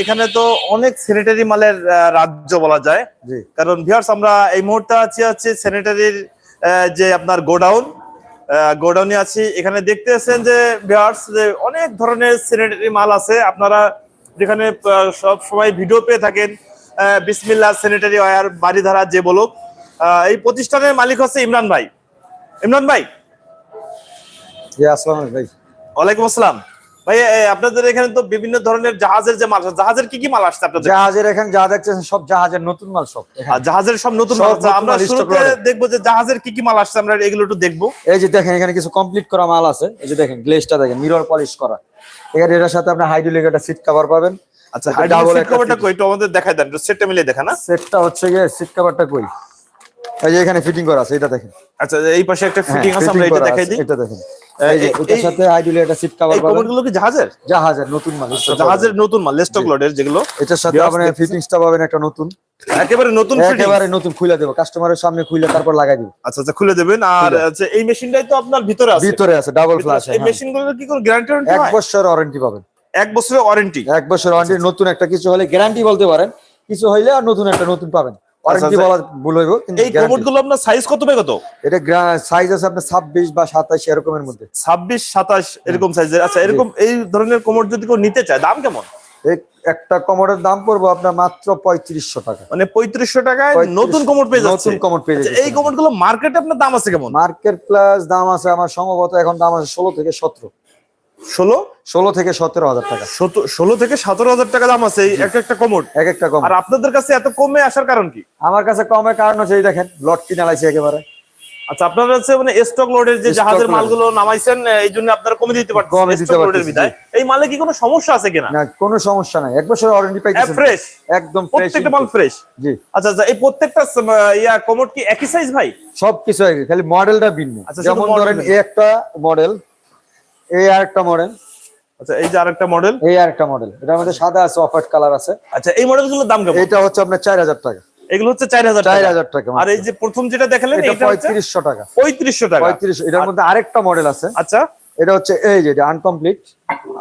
এখানে তো অনেক স্যানিটারি মালের রাজ্য বলা যায়। কারণ ভিউয়ার্স আমরা এই মুহূর্তে আছি হচ্ছে স্যানিটারির যে আপনার গোডাউন গোডাউনে আছি। এখানে দেখতে আছেন যে ভিউয়ার্স যে অনেক ধরনের স্যানিটারি মাল আছে। আপনারা যেখানে সব সময় ভিডিও পেয়ে থাকেন। আহ, বিসমিল্লাহ স্যানিটারি ওয়্যার বাড়িধারা যে বলুক। এই প্রতিষ্ঠানের মালিক হচ্ছে ইমরান ভাই। ইমরান ভাই। আসসালাম ভাই। ওয়ালাইকুম আসসালাম। ভাই আপনাদের এখানে তো বিভিন্ন ধরনের জাহাজের যে মাল জাহাজের কি কি মাল আসছে আপনাদের? জাহাজের এখানে যা দেখছেন সব জাহাজের নতুন মাল সব। জাহাজের সব নতুন মাল আমরা শুরুতে দেখব যে জাহাজের কি কি মাল আসছে আমরা এগুলো একটু দেখব। এই যে দেখেন এখানে কিছু কমপ্লিট করা মাল আছে। এই যে দেখেন দেখেন মিরর পলিশ করা। এখানে এটার সাথে আপনি হাইড্রোলিক একটা সিট কভার পাবেন। আচ্ছা একটা হাইড্রোলিক double সিট কভারটা কই? একটু আমাদের দেখাই দেন সেটটা মিলিয়ে দেখা না সেটটা হচ্ছে গিয়ে সিট কভারটা কই? এই যে এখানে ফিটিং করা আছে এটা দেখেন। আচ্ছা এই পাশে একটা হ্যাঁ, ফিটিং আছে আমরা এটা দেখাই দিই। এটা দেখেন। এই- যে এটার সাথে একটা সিট কভার এই কি জাহাজের? জাহাজের নতুন মাল জাহাজের নতুন মাল লেস্টক লোডের যেগুলো এটার সাথে আপনি ফিটিংসটা পাবেন একটা নতুন। একেবারে নতুন ফিটিং একেবারে নতুন খুলে দেবো। কাস্টমারের সামনে খুলে তারপর লাগাই দিব। আচ্ছা আচ্ছা খুলে দেবেন। আর আচ্ছা এই মেশিনটাই তো আপনার ভিতরে আছে। ভিতরে আছে ডাবল আছে। এই মেশিনগুলোর কি কোনো গ্যারান্টি এক বছর ওয়ারেন্টি পাবেন। এক বছরের ওয়ারেন্টি এক বছর ওয়ারেন্টি নতুন একটা কিছু হলে গ্যারান্টি বলতে পারেন। কিছু হইলে আর নতুন একটা নতুন পাবেন। ওয়ারেন্টি আচ্ছা। বলা ভুল হইব এই কোমোড আপনার সাইজ কত বাই কত এটা সাইজ আছে আপনার ছাব্বিশ বা সাতাশ এরকমের মধ্যে। ছাব্বিশ সাতাশ এরকম সাইজের আচ্ছা এরকম এই ধরনের যদি কেউ নিতে চায় দাম কেমন? একটা কমোডের দাম পড়ব আপনার মাত্র পঁয়ত্রিশশো টাকা। মানে পঁয়ত্রিশশো টাকায় 35 নতুন পেয়ে যাচ্ছে। নতুন কমোড পেয়ে আচ্ছা, এই গুলো মার্কেটে আপনার দাম আছে কেমন? মার্কেট প্লাস দাম আছে আমার সম্ভবত এখন দাম আছে ষোলো থেকে সতেরো। ষোলো? ষোলো থেকে সতেরো হাজার টাকা। ষোলো থেকে সতেরো হাজার টাকা দাম আছে এই একটা কোমর। এক একটা কম আর আপনাদের কাছে এত কমে আসার কারণ কি? আমার কাছে কমের কারণ হচ্ছে এই দেখেন লট কিনে একেবারে। আচ্ছা আপনার কাছে মানে স্টক লোডের যে জাহাজের মালগুলো নামাইছেন এই জন্য আপনারা কমে দিতে পারছেন কমে দিতে স্টক লোডের এই মালে কি কোনো সমস্যা আছে কিনা? না কোনো সমস্যা নাই। এক বছর ওয়ারেন্টি পাইতেছেন। ফ্রেশ একদম ফ্রেশ প্রত্যেকটা মাল ফ্রেশ জি। আচ্ছা আচ্ছা এই প্রত্যেকটা ইয়া কি একই সাইজ ভাই? সবকিছু একই খালি মডেলটা ভিন্ন। আচ্ছা, যেমন ধরেন এই একটা মডেল এই আরেকটা মডেল আচ্ছা এই যে আরেকটা মডেল এই আরেকটা মডেল এটার মধ্যে সাদা আছে অফ হোয়াইট কালার আছে। আচ্ছা এই মডেলগুলোর দাম কেমন? এটা হচ্ছে আপনার চার হাজার টাকা। এগুলো হচ্ছে চার হাজার চার টাকা আর এই যে প্রথম যেটা দেখালেন এটা এটা হচ্ছে পঁয়ত্রিশশো টাকা। পঁয়ত্রিশশো টাকা। পঁয়ত্রিশ এটার মধ্যে আরেকটা মডেল আছে। আচ্ছা। এটা হচ্ছে এই যে আনকমপ্লিট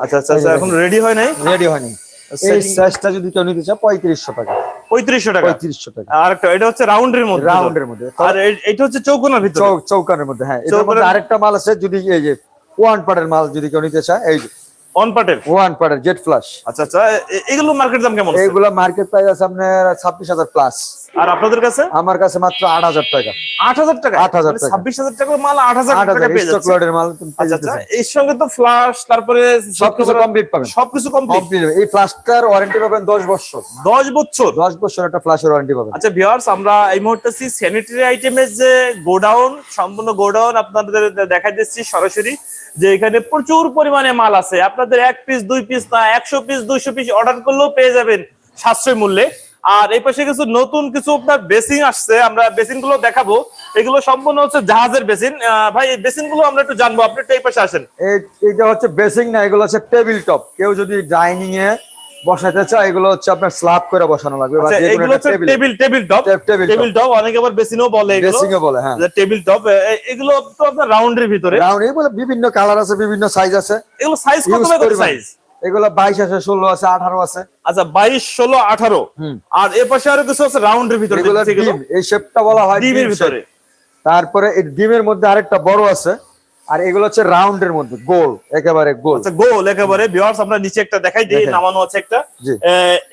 আচ্ছা আচ্ছা আচ্ছা, এখন রেডি হয় নাই? রেডি হয়নি। এই Setting- সাইজটা যদি কেউ নিতে চায় পঁয়ত্রিশশো টাকা। পঁয়ত্রিশশো টাকা। পঁয়ত্রিশশো টাকা। আর একটা এটা হচ্ছে রাউন্ডের মধ্যে। রাউন্ডের মধ্যে। আর এই- এটা হচ্ছে চৌকোনার ভিতরে। চৌকানের মধ্যে হ্যাঁ। এটার মধ্যে আরেকটা মাল আছে যদি এই যে ওয়ান পার্টের মাল যদি কেউ নিতে চায় এই যে অন পার্টের ওয়ান পার্টের জেট ফ্লাশ আচ্ছা আচ্ছা এগুলো মার্কেট দাম কেমন আছে? মার্কেট প্রাইস আছে আপনার ছাব্বিশ হাজার প্লাস আর আপনাদের কাছে? আমার কাছে মাত্র আট হাজার টাকা। আট হাজার টাকা? 8,000 টাকা। ছাব্বিশ হাজার টাকার মাল আট হাজার আট টাকা পেয়ে যাচ্ছে। মাল তুমি পেয়ে যেতেছে। এর সঙ্গে তো ফ্লাশ তারপরে সবকিছু কমপ্লিট পাবেন। সবকিছু কমপ্লিট কমপ্লিট এই ফ্লাশটার ওয়ারেন্টি পাবেন দশ বছর। দশ বছর? দশ বছর একটা ফ্লাশের ওয়ারেন্টি পাবেন। আচ্ছা ভিউয়ার্স আমরা এই মুহূর্তে স্যানিটারি আইটেমের যে গোডাউন সম্পূর্ণ গোডাউন আপনাদের দেখাই দিচ্ছি সরাসরি যে এখানে প্রচুর পরিমাণে মাল আছে। আপনাদের এক পিস দুই পিস না, একশো পিস দুইশো পিস অর্ডার করলেও পেয়ে যাবেন সাশ্রয় মূল্যে। আর এই পাশে কিছু নতুন কিছু আপনার বেসিন আসছে, আমরা বেসিনগুলো দেখাবো। এগুলো সম্পূর্ণ হচ্ছে জাহাজের বেসিন। ভাই, এই বেসিনগুলো আমরা একটু জানব, আপনি একটু এই পাশে আসেন। এই- এইটা হচ্ছে বেসিন না, এগুলো হচ্ছে টেবিল টপ। কেউ যদি ডাইনিং এ বসাতে চায় এগুলো হচ্ছে আপনার স্ল্যাব করে বসানো লাগবে আচ্ছা এগুলো হচ্ছে table table top table top অনেকে আবার বেসিনও বলে এগুলো। বেসিং এ বলে হ্যাঁ। টেবিল টপ এগুলো তো আপনার রাউন্ডের ভিতরে। রাউন্ড এই বলে বিভিন্ন কালার আছে বিভিন্ন সাইজ আছে। এগুলো সাইজ কত কত সাইজ এগুলো বাইশ আছে ষোলো আছে আঠারো আছে। আচ্ছা বাইশ ষোলো আঠারো। আর এ পাশে আরও কিছু আছে রাউন্ডের ভিতরে এগুলো। এই শেপটা বলা হয় ডিমের ডিম ভিতরে। তারপরে এই ডিমের মধ্যে আরেকটা বড় আছে। আর এগুলো হচ্ছে রাউন্ডের মধ্যে গোল একেবারে গোল। আচ্ছা গোল একেবারে। ভিউয়ার্স আমরা নিচে একটা দেখাই দিই নামানো আছে একটা।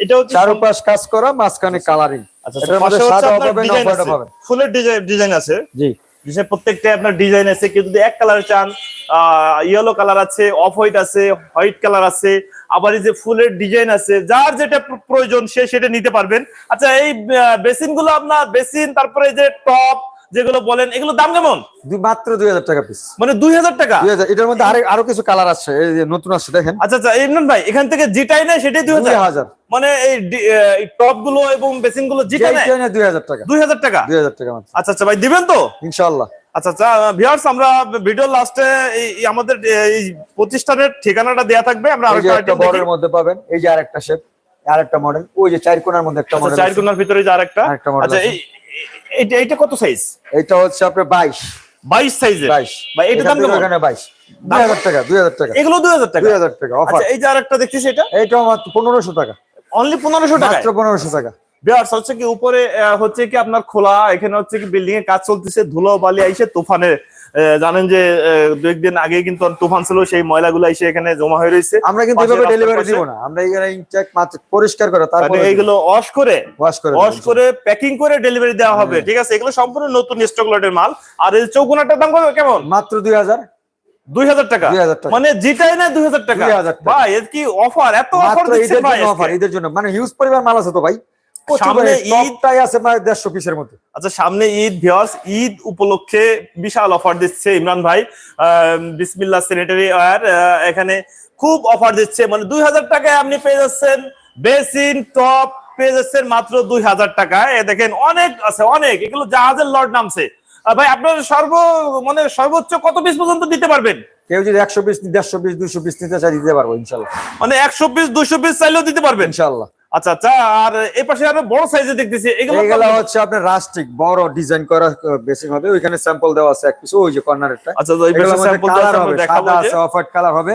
এটা হচ্ছে চারপাশ কাজ করা মাঝখানে কালারিং আচ্ছা এটার মধ্যে সাদা পাবেন। পাবেন ফুলের ডিজাইন ডিজাইন আছে। জি। যে প্রত্যেকটা আপনার ডিজাইন আছে। কেউ যদি এক কালার চান ইয়েলো কালার আছে অফ হোয়াইট আছে হোয়াইট কালার আছে আবার এই যে ফুলের ডিজাইন আছে যার যেটা প্রয়োজন সে সেটা নিতে পারবেন। আচ্ছা এই বেসিনগুলো আপনার বেসিন তারপরে যে টপ যেগুলো বলেন এগুলো দাম কেমন? মাত্র দুই হাজার টাকা পিস মানে দুই হাজার টাকা? এটার মধ্যে আরে আরও কিছু কালার আছে নতুন আছে দেখেন। আচ্ছা আচ্ছা ইমরান ভাই এখান থেকে যেটাই নেয় সেটাই দুই হাজার? মানে এই টপগুলো এবং বেসিনগুলো যেটা নেয়? দুই হাজার টাকা। দুই হাজার টাকা? দুই হাজার টাকা আচ্ছা আচ্ছা ভাই দিবেন তো? ইনশাল্লাহ আচ্ছা আচ্ছা ভিউয়ার্স আমরা ভিডিও লাস্টে এই আমাদের এই প্রতিষ্ঠানের ঠিকানাটা দেয়া থাকবে আমরা আরেকটা বড়ের মধ্যে পাবেন এই যে আরেকটা শেপ আরেকটা মডেল ওই যে চার কোণার মধ্যে একটা আচ্ছা মডেল চার কোণার ভিতরে যে আরেকটা। আরেকটা আচ্ছা এইটা কত সাইজ এটা হচ্ছে আপনার বাইশ। বাইশ সাইজের বাইশ। বা এটা দাম বাইশ। দুই হাজার টাকা দুই হাজার টাকা। এগুলো দুই হাজার টাকা? দুই হাজার টাকা অফার আচ্ছা এই যে আরেকটা দেখছিস এটা? এটা মাত্র পনেরোশো টাকা। অনলি পনেরোশো টাকা মাত্র পনেরোশো টাকা। বিয়ার্স হচ্ছে কি উপরে হচ্ছে কি আপনার খোলা এখানে হচ্ছে কি বিল্ডিং এর কাজ চলতেছে ধুলো বালি আইসে তুফানে আহ, জানেন যে দু একদিন আগে কিন্তু তুফান ছিল সেই ময়লাগুলো এসে এখানে জমা হয়ে রয়েছে। আমরা কিন্তু এভাবে ডেলিভারি দিব না। আমরা এখানে ইনটেক মাত্র পরিষ্কার করে তারপরে মানে এইগুলো ওয়াশ করে ওয়াশ করে ওয়াশ করে প্যাকিং করে ডেলিভারি দেওয়া হবে ঠিক আছে? এগুলো সম্পূর্ণ নতুন স্টক লটের মাল। আর এই চৌকুনাটার দাম কত? কেমন? মাত্র দুই হাজার। দুই হাজার টাকা। 2000 টাকা। মানে যেটাই না দুই হাজার টাকা। 2000। ভাই এর কি অফার এত অফার ভাই অফার? ঈদের জন্য। মানে হিউজ পরিমাণ মাল আছে তো ভাই। সামনে ঈদটাই আছে মানে দেড়শো পিসের মধ্যে। আচ্ছা সামনে ঈদ ভিওয়ার্স ঈদ উপলক্ষে বিশাল অফার দিচ্ছে ইমরান ভাই। বিসমিল্লাহ স্যানিটারি ওয়্যার এখানে খুব অফার দিচ্ছে। মানে দুই হাজার টাকায় আপনি পেয়ে যাচ্ছেন বেসিন টপ পেয়ে যাচ্ছেন মাত্র দুই হাজার টাকায়। দেখেন অনেক আছে অনেক। এগুলো জাহাজের লট নামছে। ভাই আপনার সর্ব মানে সর্বোচ্চ কত পিস পর্যন্ত দিতে পারবেন? কেউ যদি একশো পিস দেড়শো পিস দুশো পিস নিতে চাই দিতে পারব ইনশাল্লাহ। মানে একশো পিস দুশো পিস চাইলেও দিতে পারবেন? ইনশাল্লাহ। আচ্ছা আচ্ছা আর এই পাশে আরও বড় সাইজে দেখতেছি এগুলো হচ্ছে আপনার রাস্টিক বড় ডিজাইন করা বেসিং হবে। ওইখানে স্যাম্পল দেওয়া আছে এক পিস ওই যে কর্নারেরটা আচ্ছা তো এই স্যাম্পল হবে দেখাবো সাদা যে অফ হোয়াইট কালার হবে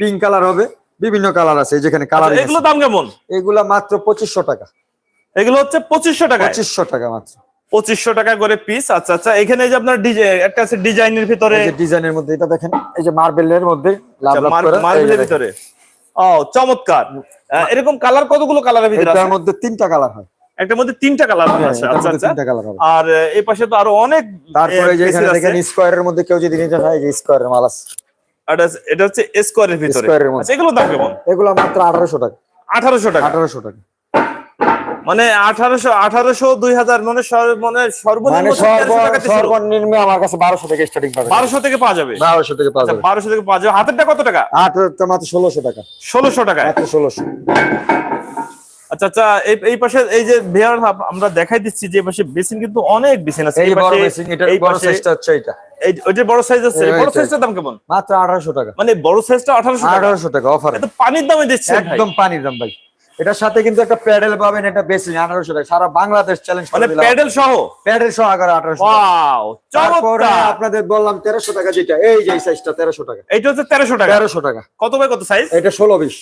পিঙ্ক কালার হবে বিভিন্ন কালার আছে যেখানে কালার আচ্ছা, এগুলো দাম কেমন? এগুলা মাত্র পঁচিশশো টাকা। এগুলো হচ্ছে পঁচিশশো টাকা পঁচিশশো টাকা মাত্র। পঁচিশশো টাকা করে পিস আচ্ছা আচ্ছা এখানে এই যে আপনার একটা আছে ডিজাইনের ভিতরে। এই যে ডিজাইনের মধ্যে এটা দেখেন এই যে মার্বেলের মধ্যে লাভ লাভ করে মার্বেলের ভিতরে। ও চমৎকার। এরকম কালার কতগুলো কালারের ভিতরে এটার আছে? মধ্যে তিনটা কালার হয়। একটার মধ্যে তিনটা কালার হ্যাঁ, আছে আচ্ছা আচ্ছা। তিনটা কালার হবে। আর এই পাশে তো আরও অনেক তারপরে যে এখানে দেখেন স্কোয়ারের মধ্যে কেউ যদি নিতে চায় যে স্কোয়ারের মাল আছে। এটা- এটা হচ্ছে স্কোয়ারের ভিতরে। আচ্ছা এগুলো দাম কেমন? এগুলো মাত্র আঠারোশো টাকা। আঠারোশো টাকা। আঠারোশো টাকা। মানে আঠারোশো আঠারোশো দুই হাজার মানে মানে মানে সর্বনিম্ন সর্ব- 1300 টাকাতে শুরু। সর্বনিম্ন আমার কাছে বারোশো থেকে স্টার্টিং পাবে। বারোশো থেকে পাওয়া যাবে? বারোশো থেকে পাওয়া আচ্ছা যাবে। বারোশো থেকে পাওয়া যাবে। হাতেরটা কত টাকা? আট মাত্র ষোলোশো টাকা। ষোলোশো মাত্র ষোলোশো। আচ্ছা আচ্ছা এই পাশে এই যে ভেয়ার আমরা দেখাই দিচ্ছি যে পাশে বেসিন কিন্তু অনেক বেসিন আছে। এই বড় পাশে- মেশিন বড় সাইজটা হচ্ছে এটা এই ওইটার বড় সাইজ আছে বড়। সাইজটার দাম কেমন? মাত্র আঠারোশো টাকা। মানে বড় সাইজটা আঠারোশো টাকা। আঠারোশো টাকা অফার পানির দামে দিচ্ছে একদম পানির দাম ভাই। এটার সাথে কিন্তু একটা প্যাডেল পাবেন এটা বেশি আঠারোশো টাকা। সারা বাংলাদেশ চ্যালেঞ্জ মানে প্যাডেল সহ? প্যাডেল সহ আগার আঠারোশো তারপরে আপনাদের বললাম তেরোশো টাকা যেটা এই যে সাইজটা তেরোশো টাকা। এইটা হচ্ছে তেরোশো টাকা? তেরোশো টাকা। কত বাই কত সাইজ এটা ষোলো বিশ।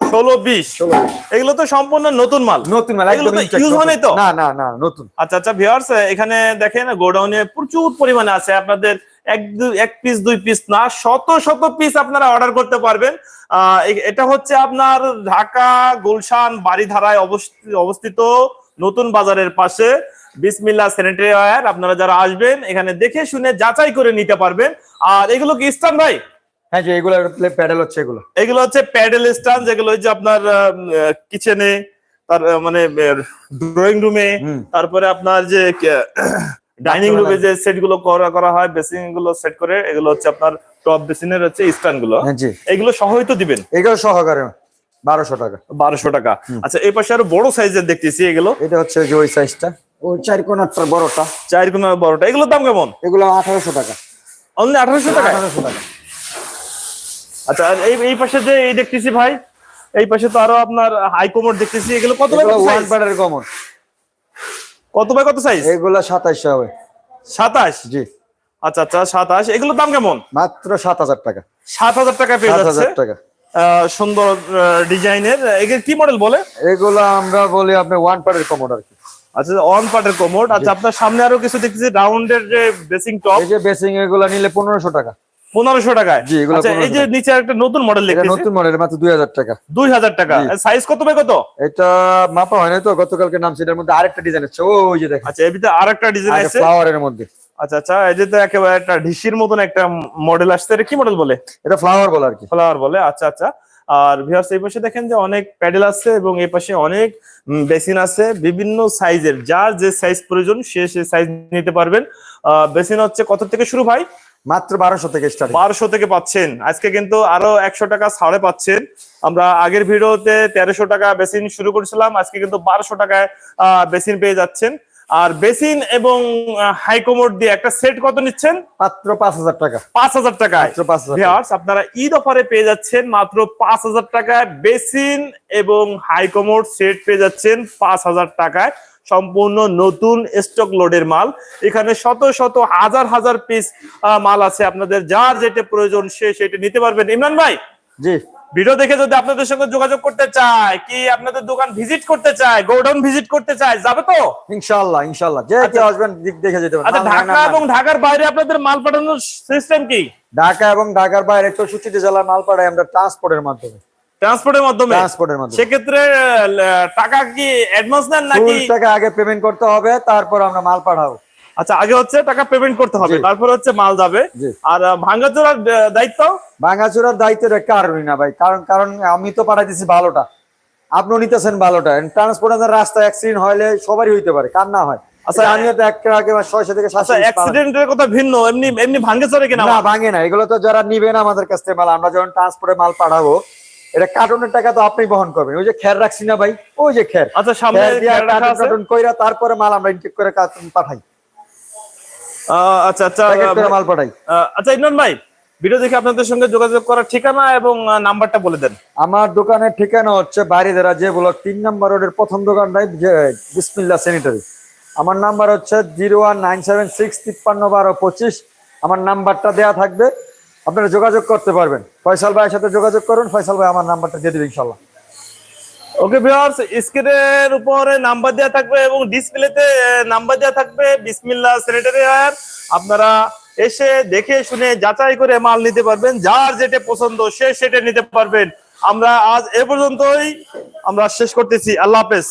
ষোলো বিশ। এগুলো তো সম্পূর্ণ নতুন মাল। নতুন মাল এগুলো তো intact, হয়নি তো? না না না নতুন। আচ্ছা আচ্ছা ভিউয়ার্স এখানে দেখেন গোডাউনে প্রচুর পরিমাণে আছে। আপনাদের এক দুই এক পিস দুই পিস না শত শত পিস আপনারা অর্ডার করতে পারবেন। এটা হচ্ছে আপনার ঢাকা গুলশান বাড়িধারায় অবস্থিত নতুন বাজারের পাশে। বিসমিল্লা স্যানিটারি ওয়্যার আপনারা যারা আসবেন এখানে দেখে শুনে যাচাই করে নিতে পারবেন। আর এগুলো কি স্টান ভাই? হ্যাঁ যে এগুলো প্যাডেল হচ্ছে এগুলো। এগুলো হচ্ছে প্যাডেল স্টান যেগুলো যে আপনার কিচেনে তার মানে ড্রয়িং রুমে তারপরে আপনার যে ডাইনিং রুমে যে সেটগুলো করা করা হয় বেসিনগুলো সেট করে এগুলো হচ্ছে আপনার টপ বেসিনের হচ্ছে স্ট্যান্ডগুলো হ্যাঁ এগুলো সহই তো দিবেন। এগুলো সহকারে বারোশো টাকা। বারোশো টাকা। আচ্ছা এই পাশে আরও বড় সাইজের দেখতেছি এগুলো। এটা হচ্ছে যে ওই সাইজটা। ওই চার কোনারটা বড়টা। চার কোন বড়টা। এগুলোর দাম কেমন? এগুলো আঠারোশো টাকা। অনলি আঠারোশো টাকা আঠারোশো টাকা। আচ্ছা আর এই এই পাশে যে এই দেখতেছি ভাই এই পাশে তো আরও আপনার হাই কোমোড দেখতেছি। এগুলো কত ওয়ান? প্যাডের কমন কত বাই কত সাইজ এগুলো সাতাইশশো হবে। সাতাশ? জি। আচ্ছা আচ্ছা সাতাশ। এগুলোর দাম কেমন? মাত্র সাত হাজার টাকা। সাত হাজার টাকা পেয়ে যাচ্ছে। হাজার টাকা। সুন্দর ডিজাইনের। এগুলো কি মডেল বলে? এগুলো আমরা বলি আপনি ওয়ান প্যাডের কমন আর কি। আচ্ছা অন পার্টের কোমোড আচ্ছা আপনার সামনে আরও কিছু দেখতেছি রাউন্ডের যে বেসিং টপ এই যে বেসিং এগুলো নিলে পনেরোশো টাকা। পনেরোশো টাকায়। জি, এগুলো আচ্ছা এই যে নিচে একটা নতুন মডেল দেখতেছি। নতুন মডেল মাত্র দুই হাজার টাকা। দুই হাজার টাকা। সাইজ কত বাই কত? এটা মাপা হয় না তো গতকালকে নাম সেটার মধ্যে আরেকটা ডিজাইন আছে ওই যে দেখেন। আচ্ছা এর ভিতরে আর একটা ডিজাইন আছে? ফ্লাওয়ারের মধ্যে। আচ্ছা আচ্ছা এই যে তো একেবারে একটা ঢিসির মতন একটা মডেল আসছে এটা কি মডেল বলে? এটা ফ্লাওয়ার বলে আর কি। ফ্লাওয়ার বলে আচ্ছা আচ্ছা। আর ভিউয়ার্স এই পাশে দেখেন যে অনেক প্যাডেল আছে এবং এই পাশে অনেক বেসিন আছে। বিভিন্ন সাইজের যার যে সাইজ প্রয়োজন সে সে সাইজ নিতে পারবেন। বেসিন হচ্ছে কত থেকে শুরু ভাই? মাত্র বারোশো থেকে বারোশো থেকে পাচ্ছেন। আজকে কিন্তু আরও একশো টাকা ছাড়ে পাচ্ছেন। আমরা আগের ভিডিওতে তেরোশো টাকা বেসিন শুরু করেছিলাম। আজকে কিন্তু বারোশো টাকায় বেসিন পেয়ে যাচ্ছেন। আর বেসিন এবং হাইকোমোড দিয়ে একটা সেট কত নিচ্ছেন? মাত্র পাঁচ হাজার টাকা। পাঁচ হাজার টাকা। আপনারা ঈদ অফারে পেয়ে যাচ্ছেন মাত্র পাঁচ হাজার টাকায় বেসিন এবং হাইকমোড সেট পেয়ে যাচ্ছেন পাঁচ হাজার টাকায়। সম্পূর্ণ নতুন স্টক লোডের মাল। এখানে শত শত হাজার হাজার পিস মাল আছে। আপনাদের যার যেটা প্রয়োজন সে সেটা নিতে পারবেন। ইমরান ভাই? জি। ভিডিও দেখে যদি আপনাদের সঙ্গে যোগাযোগ করতে চায় কি আপনাদের দোকান ভিজিট করতে চায় গোডাউন ভিজিট করতে চায় যাবে তো? ইনশাল্লাহ ইনশাল্লাহ যে আচ্ছা। কেউ আসবেন দেখে যেতে পারেন। আচ্ছা ঢাকা এবং ঢাকার বাইরে আপনাদের মাল পাঠানোর সিস্টেম কি? ঢাকা এবং ঢাকার বাইরে চৌষট্টি জেলার মাল পাঠাই আমরা ট্রান্সপোর্টের মাধ্যমে। ট্রান্সপোর্টের মাধ্যমে? ট্রান্সপোর্টের মাধ্যমে। সেক্ষেত্রে টাকা কি অ্যাডভান্স নেন নাকি? টাকা আগে পেমেন্ট করতে হবে তারপর আমরা মাল পাঠাবো। আচ্ছা আগে হচ্ছে টাকা পেমেন্ট করতে হবে তারপর হচ্ছে মাল যাবে। আর ভাঙ্গাচোরার দায়িত্ব? ভাঙাচুরার দায়িত্বের কারণই না ভাই কারণ কারণ আমি তো পাঠাই দিচ্ছি ভালোটা। আপনিও নিতেছেন ভালোটা ট্রান্সপোর্টের রাস্তা অ্যাক্সিডেন্ট হলে সবারই হইতে পারে কার না হয়। আচ্ছা, আচ্ছা আমিও তো এক আগে ছয়শো থেকে সাতশো অ্যাক্সিডেন্টের কথা ভিন্ন এমনি এমনি কিনা? না ভাঙে না এগুলো তো যারা নিবে না আমাদের কাছ থেকে মাল আমরা যখন ট্রান্সপোর্টে মাল পাঠাবো এটা কার্টুনের টাকা তো আপনি বহন করবেন ওই যে খের রাখছি না ভাই ওই যে খের। আচ্ছা সামনে কইরা তারপরে মাল আমরা ইনটেক করে কার্টুন পাঠাই। আচ্ছা আচ্ছা মাল পাঠাই। আচ্ছা ইমরান ভাই ভিডিও দেখে আপনাদের সঙ্গে যোগাযোগ করার ঠিকানা এবং নাম্বারটা বলে দেন। আমার দোকানের ঠিকানা হচ্ছে বাড়িদারা যে ব্লক তিন নম্বর রোডের প্রথম দোকানটাই বিসমিল্লা স্যানিটারি আমার নাম্বার হচ্ছে zero one nine seven six তিপ্পান্ন বারো পঁচিশ। আমার নাম্বারটা দেয়া থাকবে আপনারা যোগাযোগ করতে পারবেন। ফয়সাল ভাইয়ের সাথে যোগাযোগ করুন ফয়সাল ভাই আমার নাম্বারটা দিয়ে দেবে ইনশাল্লাহ। ওকে ভিউয়ার্স স্ক্রিনের উপরে নাম্বার দেওয়া থাকবে এবং ডিসপ্লেতে নাম্বার দেওয়া থাকবে। বিসমিল্লাহ স্যানিটারি ওয়্যার আপনারা এসে দেখে শুনে যাচাই করে মাল নিতে পারবেন। যার যেটা পছন্দ, সে সেটা নিতে পারবেন। আমরা আজ এ পর্যন্তই। আমরা শেষ করতেছি। আল্লাহ হাফেজ।